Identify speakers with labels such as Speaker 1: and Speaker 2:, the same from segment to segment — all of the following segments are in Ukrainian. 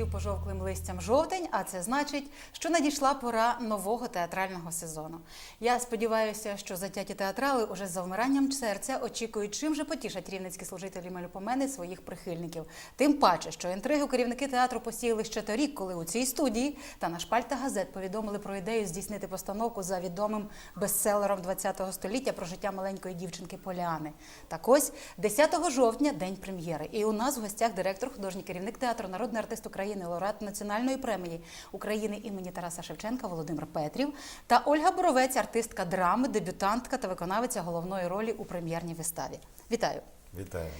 Speaker 1: пожовклим листям жовтень, а це значить, що надійшла пора нового театрального сезону. Я сподіваюся, що затяті театрали уже з завмиранням серця очікують, чим же потішать рівненські служителі Мелюпомени своїх прихильників. Тим паче, що інтригу керівники театру посіяли ще торік, коли у цій студії та на шпальтах газет повідомили про ідею здійснити постановку за відомим бестселером ХХ століття про життя маленької дівчинки Поліани. Так ось 10 жовтня день прем'єри. І у нас в гостях директор, художній керівник театру, народний артист України, лауреат національної премії України імені Тараса Шевченка Володимир Петрів та Ольга Боровець, артистка драми, дебютантка та виконавиця головної ролі у прем'єрній виставі. Вітаю!
Speaker 2: Вітаємо.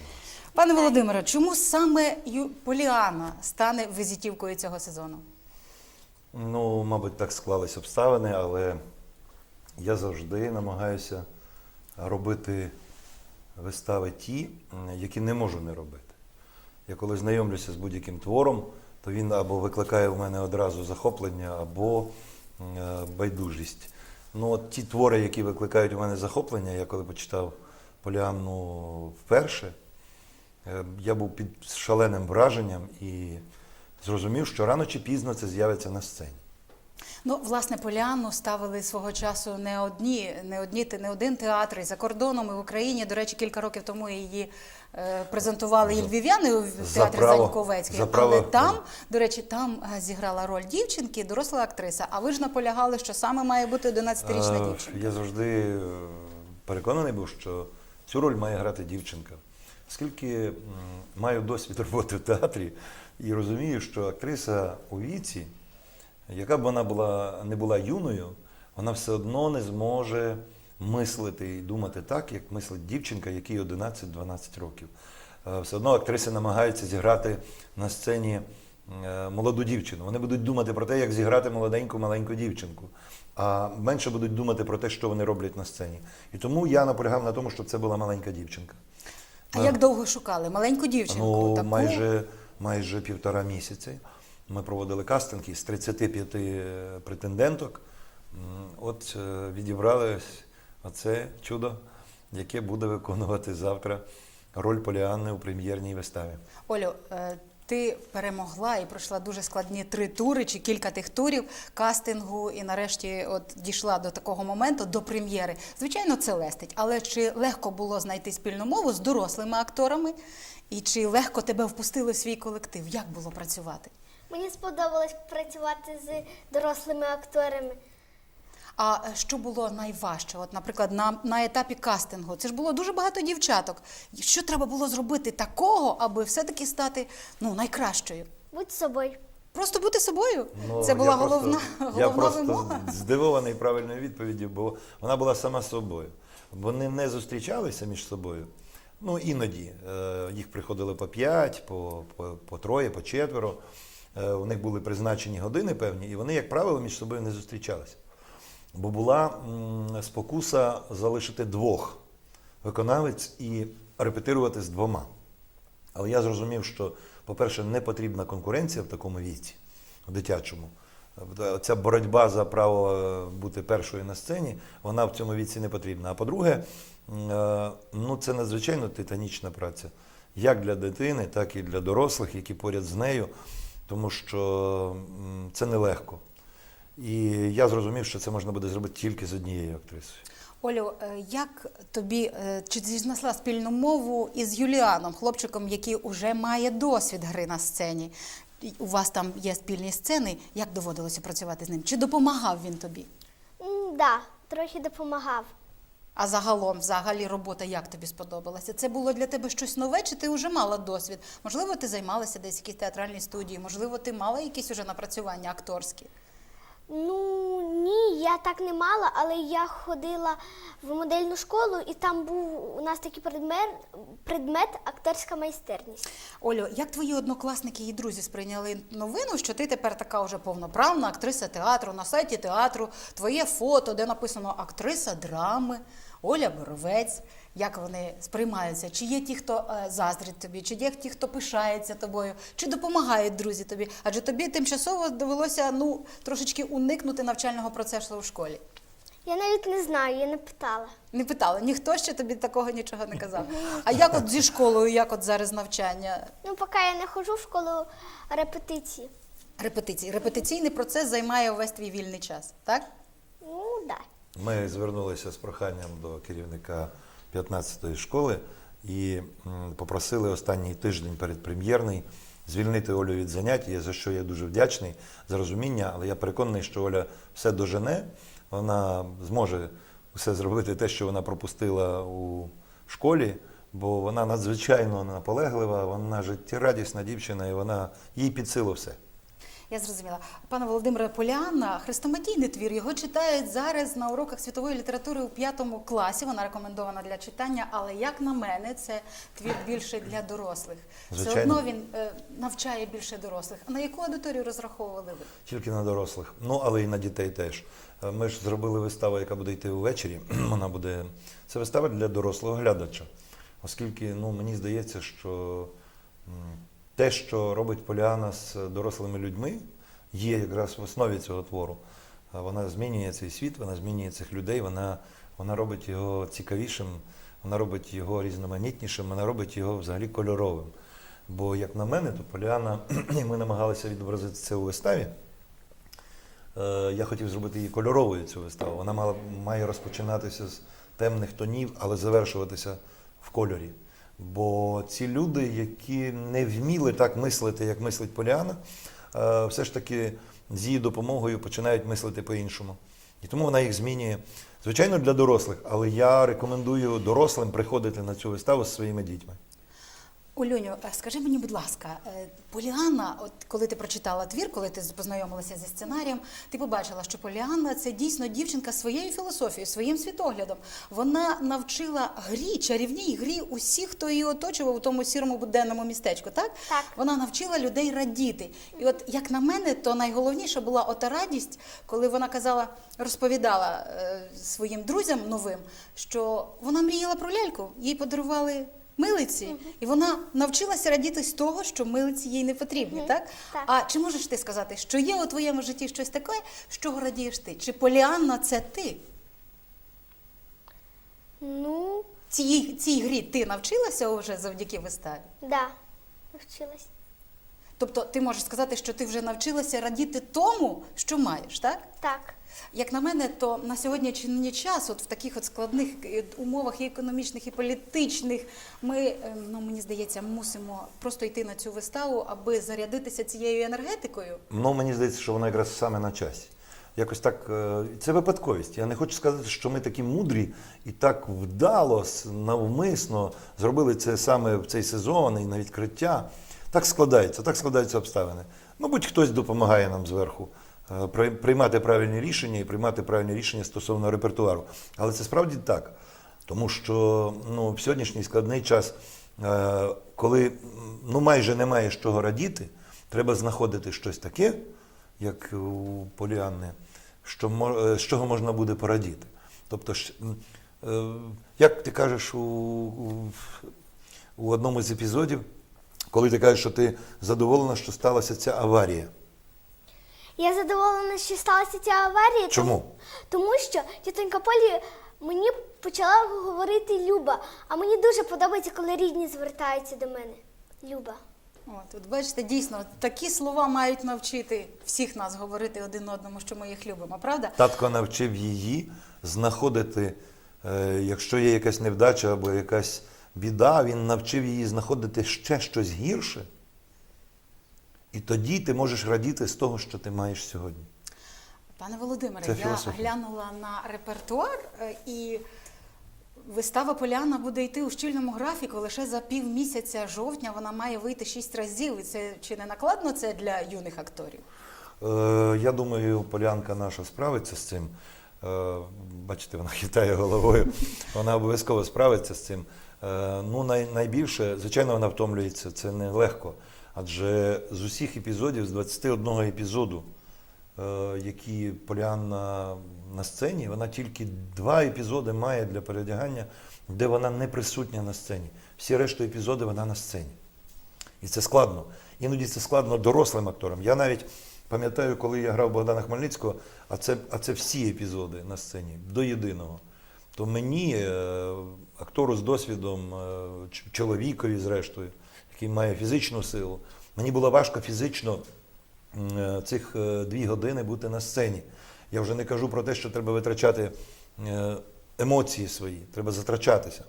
Speaker 1: Пане Володимире, чому саме Поліана стане визитівкою цього сезону?
Speaker 2: Ну, мабуть, так склались обставини, але я завжди намагаюся робити вистави ті, які не можу не робити. Я коли знайомлюся з будь-яким твором, то він або викликає в мене одразу захоплення, або е, байдужість. Ну, от ті твори, які викликають у мене захоплення, я коли почитав Поліанну вперше, Е, Я був під шаленим враженням і зрозумів, що рано чи пізно це з'явиться на сцені.
Speaker 1: Ну, власне, Поліанну ставили свого часу не одні, не одні, не один театр і за кордоном, і в Україні. До речі, кілька років тому її е, презентували і львів'яни у театрі Заньковецький.
Speaker 2: за
Speaker 1: Але там, до речі, там е, зіграла роль дівчинки, доросла актриса. А ви ж наполягали, що саме має бути 11-річна
Speaker 2: Е,
Speaker 1: дівчинка.
Speaker 2: Я завжди переконаний був, що цю роль має грати дівчинка. Оскільки маю досвід роботи в театрі і розумію, що актриса у віці, яка б вона була, не була юною, вона все одно не зможе мислити і думати так, як мислить дівчинка, якій 11-12 років. Е, Все одно актриси намагаються зіграти на сцені е, молоду дівчину. Вони будуть думати про те, як зіграти молоденьку маленьку дівчинку, а менше будуть думати про те, що вони роблять на сцені. І тому я наполягав на тому, щоб це була маленька дівчинка.
Speaker 1: А як довго шукали? Маленьку дівчинку?
Speaker 2: Ну,
Speaker 1: таку?
Speaker 2: майже, майже півтора місяці. Ми проводили кастинги з 35 претенденток. От е, відібрали оце чудо, яке буде виконувати завтра роль Поліанни у прем'єрній виставі.
Speaker 1: Олю, е, ти перемогла і пройшла дуже складні три тури чи кілька тих турів кастингу, і нарешті от дійшла до такого моменту, до прем'єри. Звичайно, це лестить, але чи легко було знайти спільну мову з дорослими акторами? І чи легко тебе впустили в свій колектив? Як було працювати?
Speaker 3: Мені сподобалось працювати з дорослими акторами.
Speaker 1: А е, що було найважче? От, наприклад, на, на етапі кастингу це ж було дуже багато дівчаток. Що треба було зробити такого, аби все-таки стати ну, найкращою?
Speaker 3: Будь собою.
Speaker 1: Просто бути собою.
Speaker 2: Ну,
Speaker 1: це була
Speaker 2: я просто-
Speaker 1: головна,
Speaker 2: Я просто
Speaker 1: вимога.
Speaker 2: здивований правильною відповіддю, бо вона була сама собою. Вони не зустрічалися між собою. Ну, іноді. Е, Їх приходили по п'ять, по, по, по троє, по четверо. Е, У них були призначені години певні, і вони, як правило, між собою не зустрічалися. Бо була спокуса залишити двох виконавець і репетирувати з двома. Але я зрозумів, що, по-перше, не потрібна конкуренція в такому віці, в дитячому. Ця боротьба за право е, бути першою на сцені, вона в цьому віці не потрібна. А по-друге, е, ну, це надзвичайно титанічна праця, як для дитини, так і для дорослих, які поряд з нею, тому що це нелегко. І я зрозумів, що це можна буде зробити тільки з однією актрисою.
Speaker 1: Олю, е, як тобі е, чи ти знайшла спільну мову із Юліаном, хлопчиком, який уже має досвід гри на сцені? У вас там є спільні сцени. Як доводилося працювати з ним? Чи допомагав він тобі?
Speaker 3: М, Да, трохи допомагав.
Speaker 1: А загалом, взагалі, робота як тобі сподобалася? Це було для тебе щось нове, чи ти вже мала досвід? Можливо, ти займалася десь в якійсь театральній студії, можливо, ти мала якісь уже напрацювання акторські?
Speaker 3: Ну ні, я так не мала, але я ходила в модельну школу, і там був у нас такий предмет, предмет акторська майстерність.
Speaker 1: Олю, як твої однокласники і друзі сприйняли новину, що ти тепер така вже повноправна актриса театру, на сайті театру, твоє фото, де написано актриса драми, Оля Боровець. Як вони сприймаються? Чи є ті, хто е, заздрить тобі, чи є ті, хто пишається тобою, чи допомагають друзі тобі? Адже тобі тимчасово довелося ну трошечки уникнути навчального процесу в школі.
Speaker 3: Я навіть не знаю, я не питала.
Speaker 1: Не питала, ніхто ще тобі такого нічого не казав. А як от зі школою, як от зараз навчання?
Speaker 3: Ну, поки я не ходжу в школу репетиції.
Speaker 1: Репетиції. Репетиційний процес займає увесь твій вільний час, так?
Speaker 3: Ну, да.
Speaker 2: Ми звернулися з проханням до керівника 15-ї школи і попросили останній тиждень передпрем'єрний звільнити Олю від занять, за що я дуже вдячний за розуміння, але я переконаний, що Оля все дожене, вона зможе все зробити те, що вона пропустила у школі, бо вона надзвичайно наполеглива, вона життєрадісна дівчина, і вона їй під силу все.
Speaker 1: Я зрозуміла. Пане Володимире Поляна, хрестоматійний твір. Його читають зараз на уроках світової літератури у п'ятому класі. Вона рекомендована для читання, але як на мене, це твір більше для дорослих. Все одно він е, навчає більше дорослих. А на яку аудиторію розраховували ви?
Speaker 2: Тільки на дорослих, ну але і на дітей теж. Е, Ми ж зробили виставу, яка буде йти увечері. Вона буде це вистава для дорослого глядача, оскільки ну мені здається, що те, що робить Поліана з дорослими людьми, є якраз в основі цього твору. Вона змінює цей світ, вона змінює цих людей, вона, вона робить його цікавішим, вона робить його різноманітнішим, вона робить його взагалі кольоровим. Бо, як на мене, то Поліана, і ми намагалися відобразити це у виставі. Е, Я хотів зробити її кольоровою цю виставу. Вона мала, має розпочинатися з темних тонів, але завершуватися в кольорі. Бо ці люди, які не вміли так мислити, як мислить Поліана, е, все ж таки з її допомогою починають мислити по-іншому. І тому вона їх змінює. Звичайно, для дорослих, але я рекомендую дорослим приходити на цю виставу зі своїми дітьми.
Speaker 1: Улюню, е, скажи мені, будь ласка, е, Поліанна, от коли ти прочитала твір, коли ти познайомилася зі сценарієм, ти побачила, що Поліанна це дійсно дівчинка своєю філософією, своїм світоглядом. Вона навчила грі, чарівній грі усіх, хто її оточував у тому сірому буденному містечку. Так?
Speaker 3: Так.
Speaker 1: Вона навчила людей радіти. І от як на мене, то найголовніша була ота радість, коли вона казала, розповідала е, своїм друзям новим, що вона мріяла про ляльку, їй подарували. Милиці, і вона навчилася радіти з того, що милиці їй не потрібні, так?
Speaker 3: Так.
Speaker 1: А чи можеш ти сказати, що є у твоєму житті щось таке, з чого радієш ти? Чи Поліанна це ти?
Speaker 3: Ну,
Speaker 1: Цій, цій грі ти навчилася вже завдяки виставі?
Speaker 3: да, навчилась.
Speaker 1: Тобто ти можеш сказати, що ти вже навчилася радіти тому, що маєш, так?
Speaker 3: Так.
Speaker 1: Як на мене, то на сьогоднішній час, от в таких от складних е, умовах і економічних, і політичних, ми, е, ну мені здається, мусимо просто йти на цю виставу, аби зарядитися цією енергетикою.
Speaker 2: Ну, мені здається, що вона якраз саме на часі. Якось так, е, це випадковість. Я не хочу сказати, що ми такі мудрі і так вдало, навмисно зробили це саме в цей сезон і на відкриття. Так складається, так складаються обставини. Мабуть, хтось допомагає нам зверху е, приймати правильні рішення і приймати правильні рішення стосовно репертуару. Але це справді так. Тому що ну, в сьогоднішній складний час, е, коли ну, майже немає з чого радіти, треба знаходити щось таке, як у Поліанни, що, е, з чого можна буде порадіти. Тобто, як ти кажеш у, у одному з епізодів, коли ти кажеш, що ти задоволена, що сталася ця аварія.
Speaker 3: Я задоволена, що сталася ця аварія.
Speaker 2: Чому?
Speaker 3: Тому, що тітонька Полі мені почала говорити Люба. А мені дуже подобається, коли рідні звертаються до мене. Люба.
Speaker 1: От, от бачите, дійсно, такі слова мають навчити всіх нас говорити один одному, що ми їх любимо, правда?
Speaker 2: Татко навчив її знаходити, е, якщо є якась невдача або якась біда, він навчив її знаходити ще щось гірше. І тоді ти можеш радіти з того, що ти маєш сьогодні.
Speaker 1: Пане Володимире,
Speaker 2: Це
Speaker 1: я
Speaker 2: філософія.
Speaker 1: глянула на репертуар е, і вистава Поляна буде йти у щільному графіку лише за півмісяця жовтня. Вона має вийти шість разів. І це чи не накладно це для юних акторів?
Speaker 2: Е, Я думаю, Полянка наша справиться з цим. Е, Бачите, вона хитає головою. Вона обов'язково справиться з цим. Е, Ну, най, найбільше, звичайно, вона втомлюється, це нелегко. Адже з усіх епізодів, з 21 епізоду, е, які Поліанна на сцені, вона тільки два епізоди має для передягання, де вона не присутня на сцені. Всі решту епізоди вона на сцені. І це складно. Іноді це складно дорослим акторам. Я навіть пам'ятаю, коли я грав Богдана Хмельницького, а це, а це всі епізоди на сцені до єдиного. То мені, е, актору з досвідом, е, чоловікові, зрештою, який має фізичну силу, мені було важко фізично е, цих дві години бути на сцені. Я вже не кажу про те, що треба витрачати емоції свої, треба затрачатися.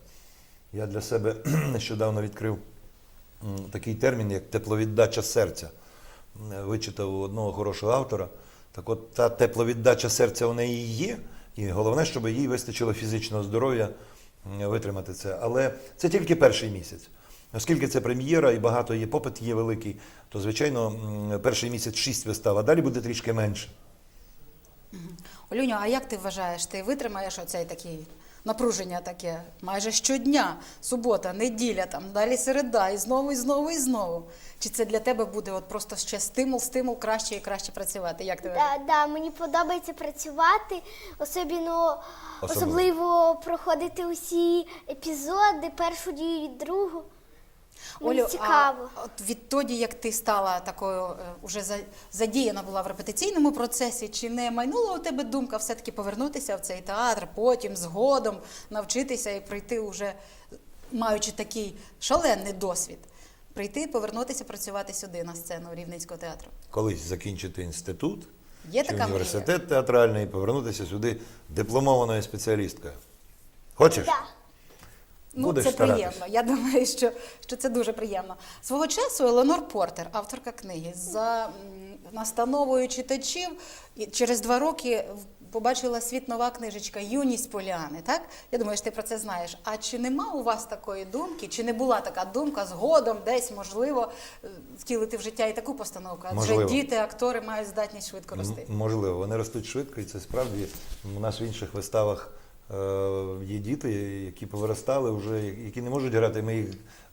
Speaker 2: Я для себе нещодавно відкрив такий термін, як тепловіддача серця. Вичитав у одного хорошого автора. Так от та тепловіддача серця у неї є, і головне, щоб їй вистачило фізичного здоров'я витримати це. Але це тільки перший місяць. Оскільки це прем'єра і багато є попит є великий, то звичайно перший місяць шість вистав, а далі буде трішки менше.
Speaker 1: Олюню, а як ти вважаєш, ти витримаєш оцей такий напруження таке майже щодня, субота, неділя, там далі середа, і знову, і знову, і знову? Чи це для тебе буде от просто ще стимул, стимул краще і краще працювати? Як тебе?
Speaker 3: Да, да, мені подобається працювати, особливо,
Speaker 2: Особливо.
Speaker 3: особливо проходити усі епізоди, першу дію і другу. Мені
Speaker 1: Олю,
Speaker 3: цікаво.
Speaker 1: А от відтоді, як ти стала такою, е, уже за- задіяна була в репетиційному процесі, чи не майнула у тебе думка все-таки повернутися в цей театр, потім згодом навчитися і прийти уже, маючи такий шалений досвід, прийти, повернутися працювати сюди на сцену Рівненського театру?
Speaker 2: Колись закінчити інститут
Speaker 1: Є
Speaker 2: чи
Speaker 1: така мрія?
Speaker 2: університет театральний і повернутися сюди дипломованою спеціалісткою. Хочеш?
Speaker 3: Да.
Speaker 1: Ну,
Speaker 2: Будеш
Speaker 1: це
Speaker 2: старатись.
Speaker 1: приємно. Я думаю, що, що це дуже приємно. Свого часу Еленор Портер, авторка книги, за настановою читачів і через два роки побачила світ нова книжечка Юність Поліани. Так? Я думаю, що ти про це знаєш. А чи нема у вас такої думки? Чи не була така думка згодом, десь можливо е, втілити в життя і таку постановку? Адже
Speaker 2: Можливо.
Speaker 1: діти, актори мають здатність швидко
Speaker 2: М-
Speaker 1: рости.
Speaker 2: Можливо, вони ростуть швидко, і це справді у нас в інших виставах є діти, які повиростали вже, які не можуть грати. Ми їх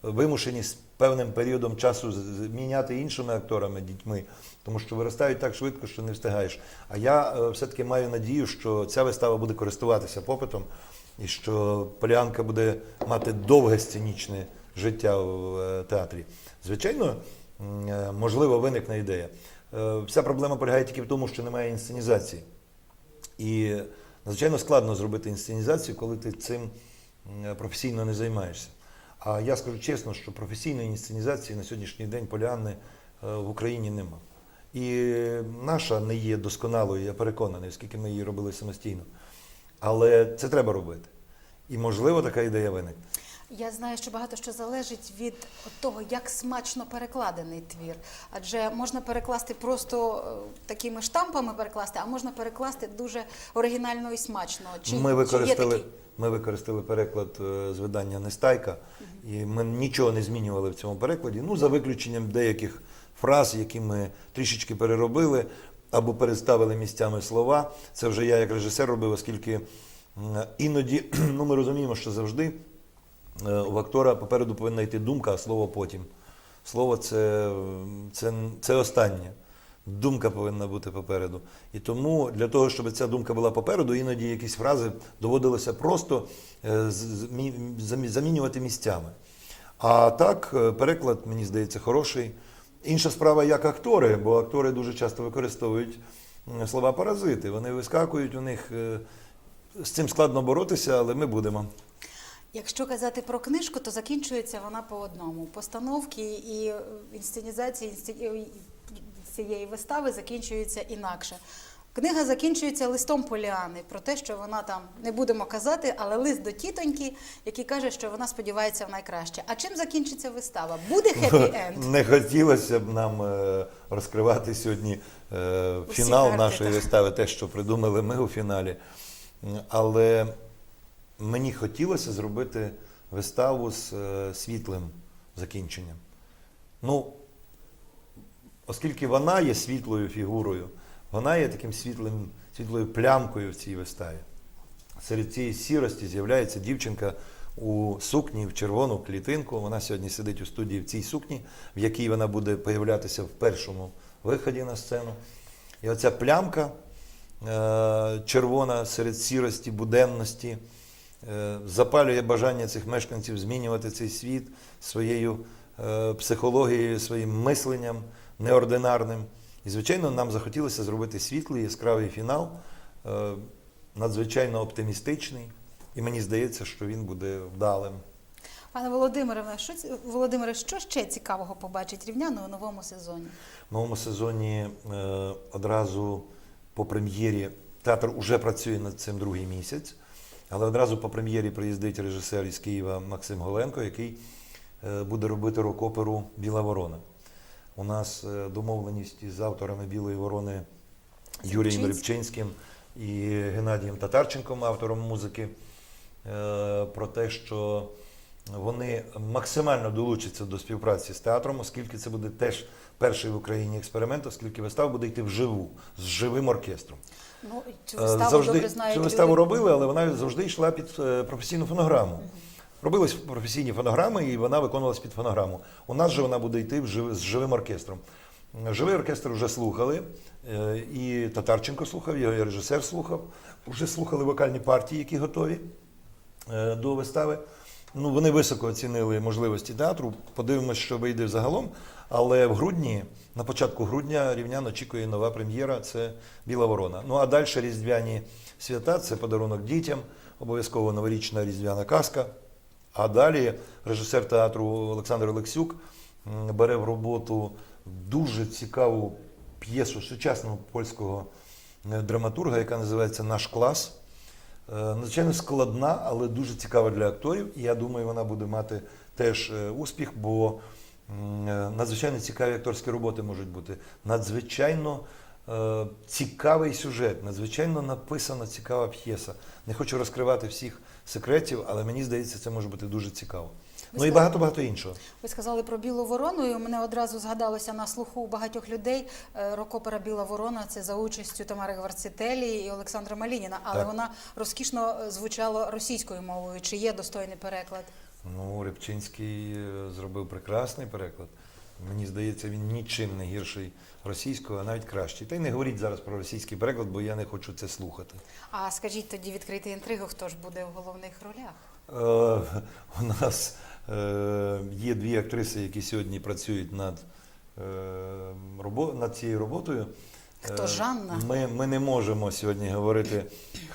Speaker 2: вимушені з певним періодом часу міняти іншими акторами, дітьми, тому що виростають так швидко, що не встигаєш. А я е, все-таки маю надію, що ця вистава буде користуватися попитом, і що Поліанка буде мати довге сценічне життя в е, театрі. Звичайно, е, можливо, виникне ідея. Е, Вся проблема полягає тільки в тому, що немає інсценізації. І надзвичайно складно зробити інсценізацію, коли ти цим професійно не займаєшся. А я скажу чесно, що професійної інсценізації на сьогоднішній день Поліанни е, в Україні нема. І наша не є досконалою, я переконаний, оскільки ми її робили самостійно. Але це треба робити. І можливо така ідея виникне.
Speaker 1: Я знаю, що багато що залежить від того, як смачно перекладений твір. Адже можна перекласти просто е, такими штампами перекласти, а можна перекласти дуже оригінально і смачно. Чи,
Speaker 2: ми,
Speaker 1: чи
Speaker 2: використали,
Speaker 1: такі?
Speaker 2: ми використали переклад е, з видання Нестайка, і ми нічого не змінювали в цьому перекладі. Ну, за виключенням деяких фраз, які ми трішечки переробили або переставили місцями слова. Це вже я як режисер робив, оскільки іноді ну, ми розуміємо, що завжди е, у актора попереду повинна йти думка, а слово потім. Слово це, це, це останнє. Думка повинна бути попереду. І тому для того, щоб ця думка була попереду, іноді якісь фрази доводилося просто е, замінювати місцями. А так, е, переклад, мені здається, хороший. Інша справа, як актори, бо актори дуже часто використовують слова паразити. Вони вискакують у них. е, З цим складно боротися, але ми будемо.
Speaker 1: Якщо казати про книжку, то закінчується вона по одному. Постановки і е, інсценізації цієї вистави закінчуються інакше. Книга закінчується листом Поліани про те, що вона там не будемо казати, але лист до тітоньки, який каже, що вона сподівається в найкраще. А чим закінчиться вистава? Буде хеппі енд?
Speaker 2: Не хотілося б нам е, розкривати сьогодні е, фінал
Speaker 1: карти,
Speaker 2: нашої
Speaker 1: так.
Speaker 2: вистави, те, що придумали ми у фіналі. Але мені хотілося зробити виставу з е, світлим закінченням. Ну, оскільки вона є світлою фігурою, вона є таким світлим, світлою плямкою в цій виставі. Серед цієї сірості з'являється дівчинка у сукні в червону клітинку. Вона сьогодні сидить у студії в цій сукні, в якій вона буде появлятися в першому виході на сцену. І оця плямка е, червона серед сірості, буденності запалює бажання цих мешканців змінювати цей світ своєю е, психологією, своїм мисленням неординарним. І, звичайно, нам захотілося зробити світлий, яскравий фінал, е, надзвичайно оптимістичний. І мені здається, що він буде вдалим.
Speaker 1: Пане Володимире, що Володимире, що ще цікавого побачить рівняно у новому сезоні?
Speaker 2: В новому сезоні е, одразу по прем'єрі театр вже працює над цим другий місяць, але одразу по прем'єрі приїздить режисер із Києва Максим Голенко, який е, буде робити рок-оперу Біла ворона. У нас е, домовленість із авторами Білої ворони Юрієм
Speaker 1: Рибчинським.
Speaker 2: І Геннадієм Татарченком, автором музики, е, про те, що вони максимально долучаться до співпраці з театром, оскільки це буде теж перший в Україні експеримент, оскільки вистава буде йти вживу з живим оркестром.
Speaker 1: Ну, цю
Speaker 2: Е,
Speaker 1: виставу
Speaker 2: завжди
Speaker 1: добре знають
Speaker 2: цю виставу
Speaker 1: люди.
Speaker 2: робили, але вона завжди йшла під е, професійну фонограму. Робились професійні фонограми, і вона виконувалась під фонограму. У нас же вона буде йти з живим оркестром. Живий оркестр вже слухали, е, і Татарченко слухав, його і режисер слухав. Вже слухали вокальні партії, які готові до вистави. Ну, вони високо оцінили можливості театру. Подивимось, що вийде загалом. Але в грудні, на початку грудня, рівнян очікує нова прем'єра це Біла Ворона. Ну а далі різдвяні свята це подарунок дітям, обов'язково новорічна різдвяна казка. А далі режисер театру Олександр Олексюк бере в роботу дуже цікаву п'єсу сучасного польського е, драматурга, яка називається Наш клас. Е, Надзвичайно складна, але дуже цікава для акторів. І я думаю, вона буде мати теж е, успіх, бо е, надзвичайно цікаві акторські роботи можуть бути. Надзвичайно цікавий сюжет, надзвичайно написана цікава п'єса. Не хочу розкривати всіх секретів, але мені здається, це може бути дуже цікаво. Ну і багато-багато іншого.
Speaker 1: Ви сказали про білу ворону, і мене одразу згадалося на слуху у багатьох людей. е, Рок-опера Біла ворона це за участю Тамари Гварцетелі і Олександра Малініна, але
Speaker 2: Так.
Speaker 1: вона розкішно е, звучала російською мовою. Чи є достойний переклад?
Speaker 2: Ну, Рибчинський е, зробив прекрасний переклад. Мені здається, він нічим не гірший російського, а навіть кращий. Та й не говоріть зараз про російський переклад, бо я не хочу це слухати.
Speaker 1: А скажіть тоді відкрити інтригу, хто ж буде в головних ролях?
Speaker 2: Е, у нас є дві актриси, які сьогодні працюють над, е, над цією роботою.
Speaker 1: Хто
Speaker 2: Е,
Speaker 1: Жанна?
Speaker 2: Ми, ми не можемо сьогодні говорити,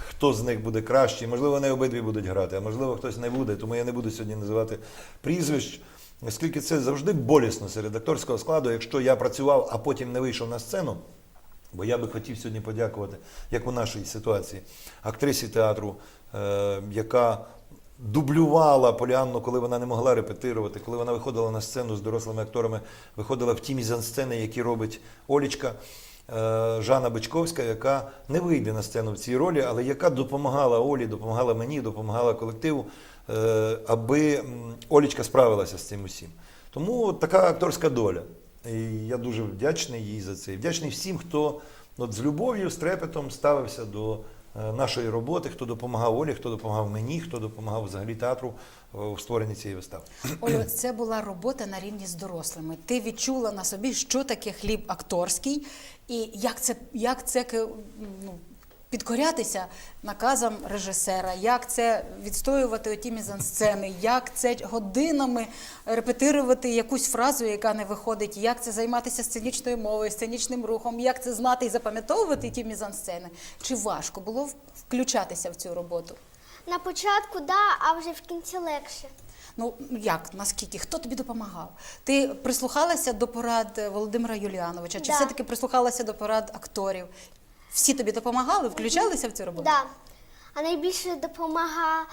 Speaker 2: хто з них буде кращий. Можливо, вони обидві будуть грати, а можливо, хтось не буде. Тому я не буду сьогодні називати прізвищ, оскільки це завжди болісно серед акторського складу. Якщо я працював, а потім не вийшов на сцену. Бо я би хотів сьогодні подякувати, як у нашій ситуації, актрисі театру, е, яка дублювала Поліанну, коли вона не могла репетирувати, коли вона виходила на сцену з дорослими акторами, виходила в ті мізансцени, які робить Олічка. е, Жанна Бичковська, яка не вийде на сцену в цій ролі, але яка допомагала Олі, допомагала мені, допомагала колективу, е, аби Олічка справилася з цим усім. Тому така акторська доля. І я дуже вдячний їй за це. І вдячний всім, хто от, з любов'ю, з трепетом ставився до нашої роботи, хто допомагав Олі, хто допомагав мені, хто допомагав взагалі театру в у створенні цієї вистави.
Speaker 1: Олю, це була робота на рівні з дорослими. Ти відчула на собі, що таке хліб акторський, і як це, як це ну, підкорятися наказам режисера, як це відстоювати оті мізансцени, як це годинами репетирувати якусь фразу, яка не виходить, як це займатися сценічною мовою, сценічним рухом, як це знати і запам'ятовувати ті мізансцени. Чи важко було включатися в цю роботу?
Speaker 3: На початку, да, а вже в кінці легше.
Speaker 1: Ну як, наскільки? Хто тобі допомагав? Ти прислухалася до порад е, Володимира Юліановича? Чи
Speaker 3: Да.
Speaker 1: все-таки прислухалася до порад акторів? Всі тобі допомагали, включалися в цю роботу?
Speaker 3: Да. А найбільше допомагала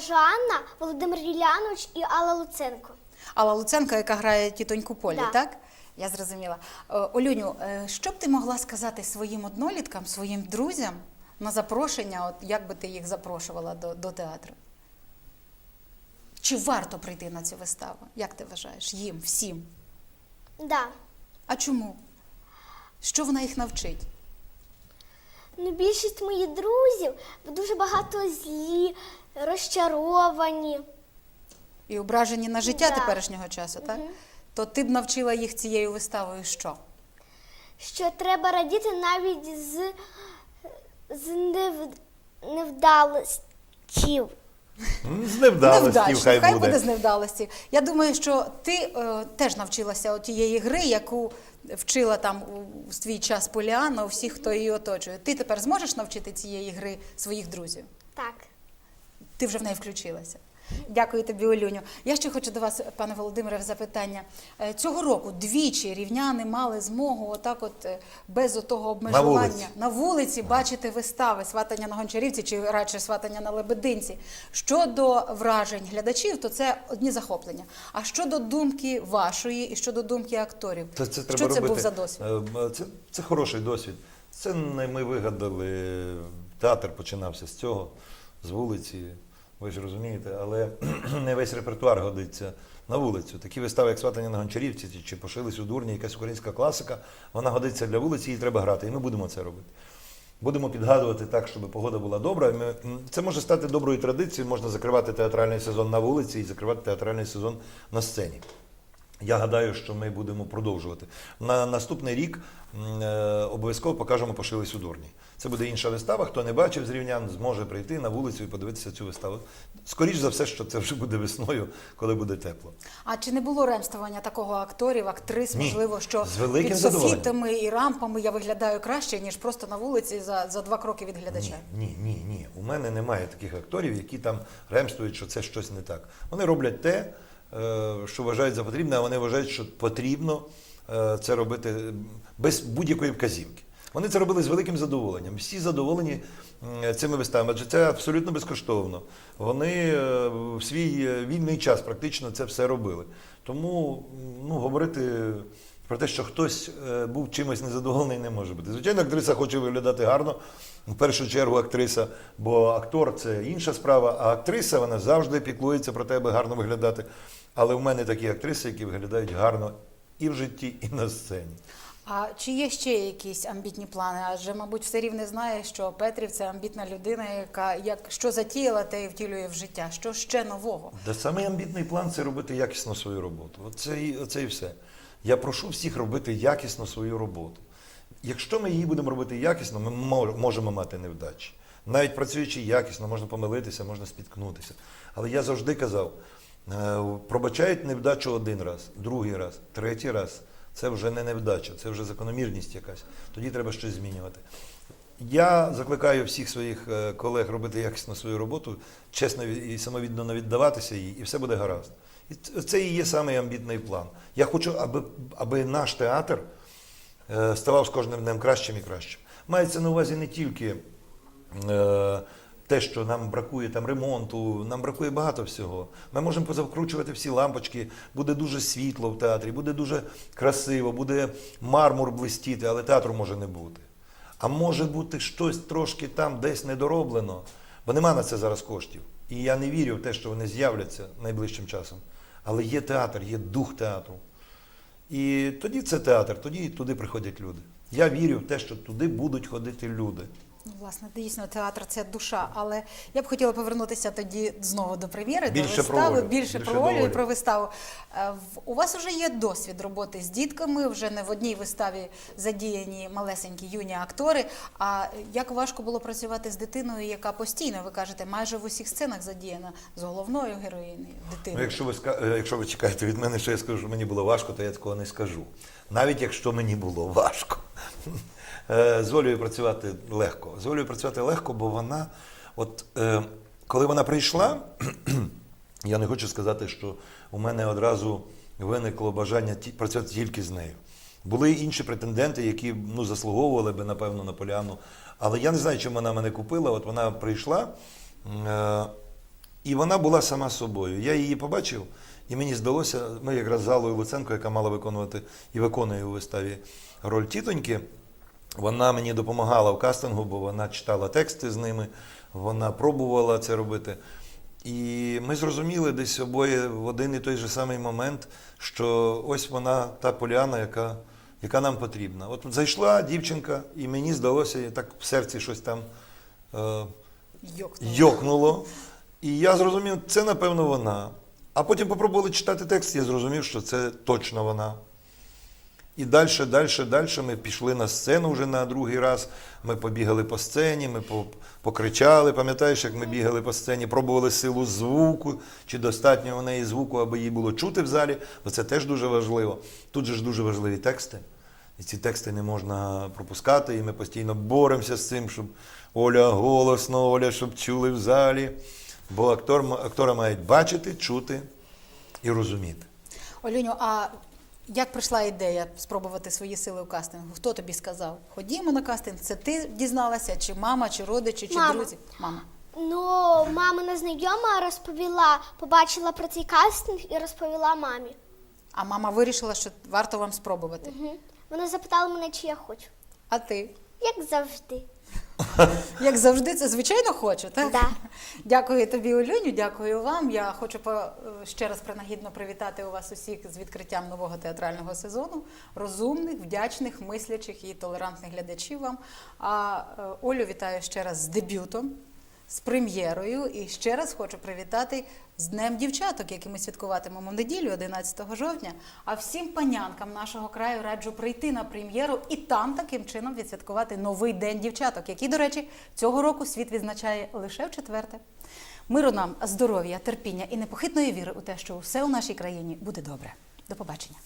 Speaker 3: Жанна, Володимир Юліанович і Алла Луценко.
Speaker 1: Алла Луценко, яка грає тітоньку Полі,
Speaker 3: Да.
Speaker 1: так? Я зрозуміла. Е, Олюню, е, що б ти могла сказати своїм одноліткам, своїм друзям на запрошення, от як би ти їх запрошувала до, до театру? Чи варто прийти на цю виставу? Як ти вважаєш? Їм, всім?
Speaker 3: Да.
Speaker 1: А чому? Що вона їх навчить?
Speaker 3: Ну, більшість моїх друзів дуже багато злі, розчаровані.
Speaker 1: І ображені на життя
Speaker 3: Да.
Speaker 1: теперішнього часу, так? То ти б навчила їх цією виставою що?
Speaker 3: що треба радіти навіть з, з нев, невдалостів.
Speaker 2: З невдалості
Speaker 1: Невдачних,
Speaker 2: хай,
Speaker 1: хай
Speaker 2: буде.
Speaker 1: буде з невдалості. Я думаю, що ти е, теж навчилася тієї гри, яку вчила там у, свій час Поліана, у всіх, хто її оточує. Ти тепер зможеш навчити цієї гри своїх друзів?
Speaker 3: Так.
Speaker 1: Ти вже в неї включилася. Дякую тобі, Олюню. Я ще хочу до вас, пане Володимире, запитання. Е, Цього року двічі рівняни мали змогу, отак, от е, без отого обмежування
Speaker 2: вулиці.
Speaker 1: на вулиці бачити вистави сватання на Гончарівці чи радше сватання на Лебединці. Щодо вражень глядачів, то це одні захоплення. А щодо думки вашої і щодо думки акторів,
Speaker 2: Це, це треба
Speaker 1: що це
Speaker 2: робити.
Speaker 1: був за досвід?
Speaker 2: Е, Це, це хороший досвід. Це не ми вигадали. Театр починався з цього, з вулиці. Ви ж розумієте, але не весь репертуар годиться на вулицю. Такі вистави, як сватання на Гончарівці чи- пошились у дурні, якась українська класика, вона годиться для вулиці, її треба грати. І ми будемо це робити. Будемо підгадувати так, щоб погода була добра. Це може стати доброю традицією. Можна закривати театральний сезон на вулиці і закривати театральний сезон на сцені. Я гадаю, що ми будемо продовжувати. На наступний рік е, обов'язково покажемо пошились у дурні. Це буде інша вистава. Хто не бачив з рівнян, зможе прийти на вулицю і подивитися цю виставу. Скоріше за все, що це вже буде весною, коли буде тепло.
Speaker 1: А чи не було ремствування такого акторів, актрис,
Speaker 2: Ні.
Speaker 1: можливо, що
Speaker 2: З великим
Speaker 1: під софітами і рампами я виглядаю краще, ніж просто на вулиці за, за два кроки від глядача?
Speaker 2: Ні, ні, ні. У мене немає таких акторів, які там ремствують, що це щось не так. Вони роблять те, що вважають за потрібне, а вони вважають, що потрібно е, це робити без будь-якої вказівки. Вони це робили з великим задоволенням. Всі задоволені цими виставами, адже це абсолютно безкоштовно. Вони е, в свій е, вільний час практично це все робили. Тому ну, говорити про те, що хтось е, був чимось незадоволений, не може бути. Звичайно, актриса хоче виглядати гарно. В першу чергу актриса, бо актор це інша справа, а актриса вона завжди піклується про тебе гарно виглядати. Але в мене такі актриси, які виглядають гарно і в житті, і на сцені.
Speaker 1: А чи є ще якісь амбітні плани? Адже, мабуть, все рівне знає, що Петрів це амбітна людина, яка як що затіяла, те і втілює в життя. Що ще нового?
Speaker 2: Да самий амбітний план це робити якісно свою роботу. Оце і, оце і все. Я прошу всіх робити якісно свою роботу. Якщо ми її будемо робити якісно, ми можемо мати невдачі. Навіть працюючи якісно, можна помилитися, можна спіткнутися. Але я завжди казав: е, пробачають невдачу один раз, другий раз, третій раз. Це вже не невдача, це вже закономірність якась. Тоді треба щось змінювати. Я закликаю всіх своїх е, колег робити якісно свою роботу, чесно і самовіддано віддаватися їй, і все буде гаразд. І це і є самий амбітний план. Я хочу, аби, аби наш театр е, ставав з кожним днем кращим і кращим. Мається на увазі не тільки е, те, що нам бракує там ремонту, нам бракує багато всього. Ми можемо позавкручувати всі лампочки, буде дуже світло в театрі, буде дуже красиво, буде мармур блистіти, але театру може не бути. А може бути щось трошки там десь недороблено, бо нема на це зараз коштів. І я не вірю в те, що вони з'являться найближчим часом. Але є театр, є дух театру. І тоді це театр, тоді туди приходять люди. Я вірю в те, що туди будуть ходити люди.
Speaker 1: Ну, власне, дійсно, театр це душа. Але я б хотіла повернутися тоді знову до прем'єри,
Speaker 2: Більше
Speaker 1: до вистави,
Speaker 2: Олю,
Speaker 1: більше, про
Speaker 2: до
Speaker 1: Олю і про виставу. Е, У вас вже є досвід роботи з дітками, вже не в одній виставі задіяні малесенькі юні актори. А як важко було працювати з дитиною, яка постійно, ви кажете, майже в усіх сценах задіяна з головною героїнею
Speaker 2: Ну,
Speaker 1: дитиною?
Speaker 2: якщо ви е, якщо ви чекаєте від мене, що я скажу, що мені було важко, то я такого не скажу. Навіть якщо мені було важко. Е, З Олею працювати легко. З Олею працювати легко, бо вона, от е, коли вона прийшла, я не хочу сказати, що у мене одразу виникло бажання працювати тільки з нею. Були інші претенденти, які ну, заслуговували би, напевно, на поляну. Але я не знаю, чим вона мене купила. От вона прийшла. Е, і вона була сама собою. Я її побачив, і мені здалося, ми якраз з Аллою Луценко, яка мала виконувати і виконує у виставі роль тітоньки. Вона мені допомагала в кастингу, бо вона читала тексти з ними, вона пробувала це робити. І ми зрозуміли десь обоє в один і той же самий момент, що ось вона та поляна, яка, яка нам потрібна. От зайшла дівчинка, і мені здалося, так в серці щось там. Е,
Speaker 1: Йокнуло.
Speaker 2: йокнуло. І я зрозумів, це напевно вона. А потім попробували читати текст, я зрозумів, що це точно вона. І далі, далі, далі ми пішли на сцену вже на другий раз. Ми побігали по сцені, ми покричали. Пам'ятаєш, як ми бігали по сцені, пробували силу звуку, чи достатньо у неї звуку, аби її було чути в залі, бо це теж дуже важливо. Тут же ж дуже важливі тексти. І ці тексти не можна пропускати, і ми постійно боремося з цим, щоб Оля голосно, Оля, щоб чули в залі. Бо актор, актора мають бачити, чути і розуміти.
Speaker 1: Олюню, а як прийшла ідея спробувати свої сили у кастингу? Хто тобі сказав? Ходімо на кастинг. Це ти дізналася, чи мама, чи родичі, чи
Speaker 3: Мама.
Speaker 1: друзі? Мама.
Speaker 3: Ну, мамина знайома розповіла, побачила про цей кастинг і розповіла мамі.
Speaker 1: А мама вирішила, що варто вам спробувати.
Speaker 3: Вона запитала мене, чи я хочу.
Speaker 1: А ти?
Speaker 3: Як завжди.
Speaker 1: Як завжди, це звичайно хочу, так?
Speaker 3: Да.
Speaker 1: Дякую тобі, Олюню, дякую вам. Я хочу ще раз принагідно привітати у вас усіх з відкриттям нового театрального сезону. Розумних, вдячних, мислячих і толерантних глядачів вам. А е, Олю вітаю ще раз з дебютом, з прем'єрою. І ще раз хочу привітати з Днем дівчаток, який ми святкуватимемо в неділю, 11 жовтня. А всім панянкам нашого краю раджу прийти на прем'єру і там таким чином відсвяткувати новий день дівчаток, який, до речі, цього року світ відзначає лише в четверте. Миру нам, здоров'я, терпіння і непохитної віри у те, що все у нашій країні буде добре. До побачення.